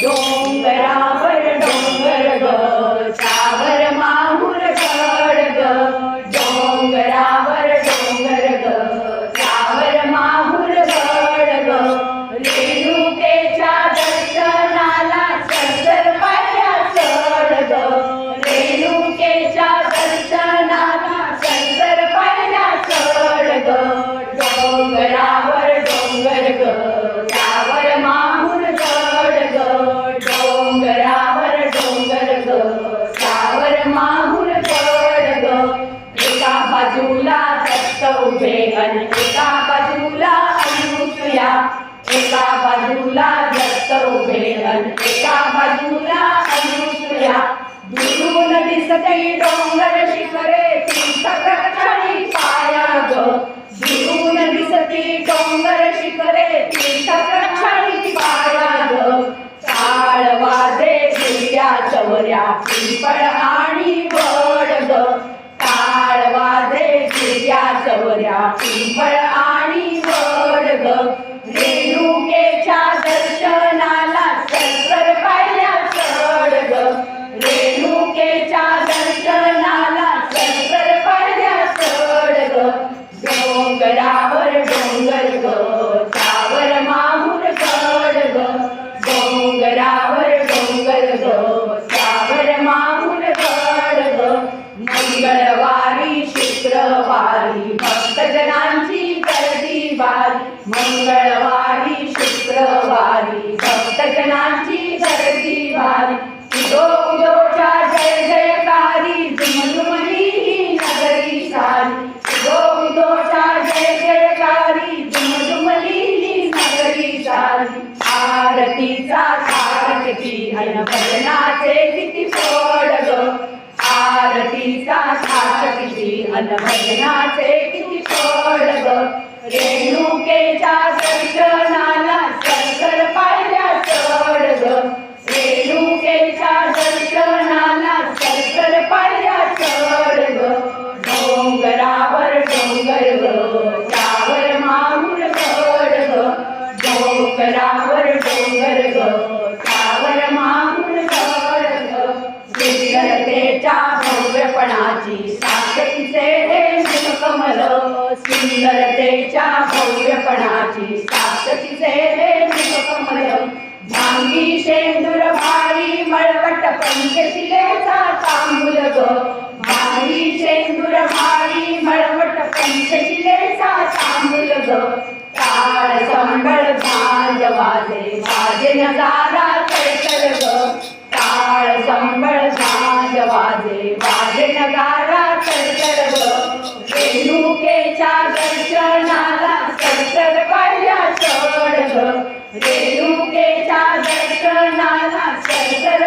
डोंगरावर त्यावर माहूर ग एका बाजूला दत्त उभे आणि एका बाजूला अनुसुया एका बाजूला दत्त उभे आणि एका बाजूला अनुसुया दुरून दिसते डोंगर शिखरे तीर्थ प्रक्षणी पाया ग गिरत्या पिंपळ आणि वड ग टाळ वाजे गिरत्या चवऱ्या पिंपळ आणि वड ग रेणुकेच्या दर्शनाला सर पाहिल्या चढ ग रेणुकेच्या दर्शनाला सर पाहिल्या चढ ग डोंगरावर बारी मंगळवारी शुक्रवारी भक्तजनांची गर्दी वारी उदो उदोच्या जय जयकारी झुमझुमली ही नगरी सारी. उदो उदोच्या जय जयकारी झुमझुमली ही नगरी सारी. आरतीचा थाट किती अन भजनाचे किती पड ग. आरतीचा थाट किती अन भजनाचे किती पड ग. रेणुकेच्या कमल सुंदरतेच्या भव्यपणाची साक्षीचे हे कमल भांगी शेंदूर भारी मळवट पंचशिलेचा तांबूल ग. भारी शेंदूर भारी मळवट पंचशिलेचा तांबूल ग. काळ संबळ भाज वाजे वाजे नजारा चैतल ग. काळ संबळ दर्शनाला सरसर